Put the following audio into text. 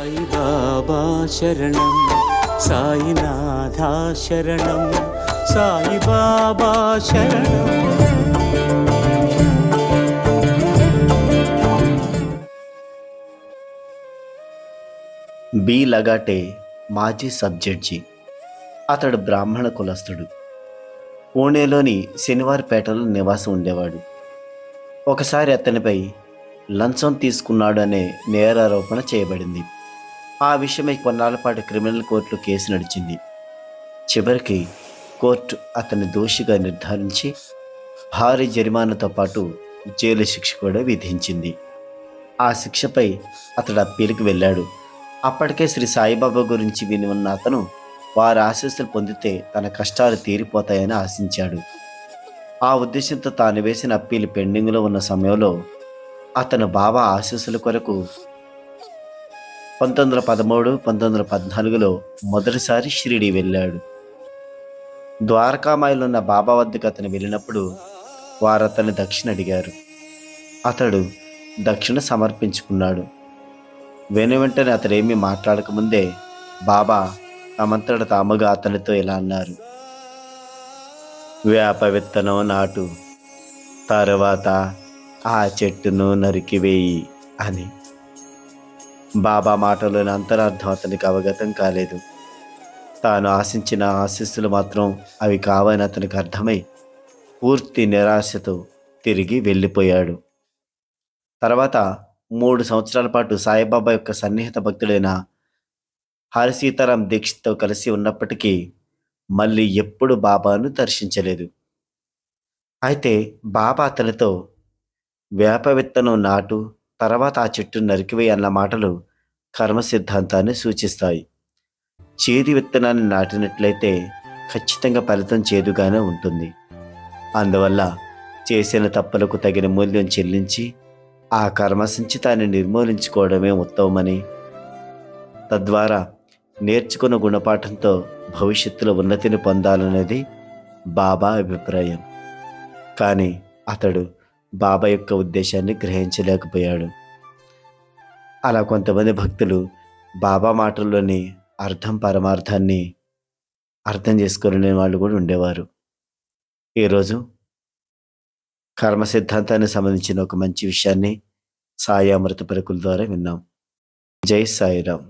సాయి బాబా శరణం సాయినాథ శరణం సాయి బాబా శరణం. బి లగాటే మాజీ సబ్జడ్జి. అతడు బ్రాహ్మణ కులస్తుడు పూణేలోని శనివారపేటలో నివాసం ఉండేవాడు. ఒకసారి అతనిపై లంచం తీసుకున్నాడు అనే నేరారోపణ చేయబడింది. ఆ విషయమై కొన్నాళ్ళ పాటు క్రిమినల్ కోర్టులో కేసు నడిచింది. చివరికి కోర్టు అతన్ని దోషిగా నిర్ధారించి భారీ జరిమానాతో పాటు జైలు శిక్ష కూడా విధించింది. ఆ శిక్షపై అతడు అప్పీలుకి వెళ్ళాడు. అప్పటికే శ్రీ సాయిబాబా గురించి విని ఉన్న అతను వారి ఆశీస్సులు పొందితే తన కష్టాలు తీరిపోతాయని ఆశించాడు. ఆ ఉద్దేశంతో తాను వేసిన అప్పీలు పెండింగ్లో ఉన్న సమయంలో అతను బాబా ఆశీస్సుల కొరకు పంతొమ్మిది వందల పదమూడు పంతొమ్మిది వందల పద్నాలుగులో మొదటిసారి షిరిడి వెళ్ళాడు. ద్వారకామాయిలో ఉన్న బాబా వద్దకు అతను వెళ్ళినప్పుడు వారు అతన్ని దక్షిణ అడిగారు. అతడు దక్షిణ సమర్పించుకున్నాడు. వెను వెంటనే అతడేమీ మాట్లాడకముందే బాబా తమంతట తాముగా అతనితో ఇలా అన్నారు. వేప విత్తనం నాటు తర్వాత ఆ చెట్టును నరికివేయి అని. బాబా మాటలోని అంతరార్థం అతనికి అవగతం కాలేదు. తాను ఆశించిన ఆశీస్సులు మాత్రం అవి కావని అతనికి అర్థమై పూర్తి నిరాశతో తిరిగి వెళ్ళిపోయాడు. తర్వాత మూడు సంవత్సరాల పాటు సాయిబాబా యొక్క సన్నిహిత భక్తుడైన హరిసీతారాం దీక్షిత్తో కలిసి ఉన్నప్పటికీ మళ్ళీ ఎప్పుడు బాబాను దర్శించలేదు. అయితే బాబా అతనితో వేప విత్తనం నాటు తర్వాత ఆ చెట్టు నరికివేయి అన్న మాటలు కర్మ సిద్ధాంతాన్ని సూచిస్తాయి. చేదు విత్తనాన్ని నాటినట్లయితే ఖచ్చితంగా ఫలితం చేదుగానే ఉంటుంది. అందువల్ల చేసిన తప్పులకు తగిన మూల్యం చెల్లించి ఆ కర్మ సంచితాన్ని నిర్మూలించుకోవడమే ఉత్తమమని తద్వారా నేర్చుకున్న గుణపాఠంతో భవిష్యత్తులో ఉన్నతిని పొందాలనేది బాబా అభిప్రాయం. కానీ అతడు బాబా యొక్క ఉద్దేశాన్ని గ్రహించలేకపోయాడు. అలా కొంతమంది భక్తులు బాబా మాటల్లోని అర్థం పరమార్థాన్ని అర్థం చేసుకోలేని వాళ్ళు కూడా ఉండేవారు. ఈరోజు కర్మ సిద్ధాంతానికి సంబంధించిన ఒక మంచి విషయాన్ని సాయి అమృత పరుకుల ద్వారా విన్నాం. జై సాయిరామ్.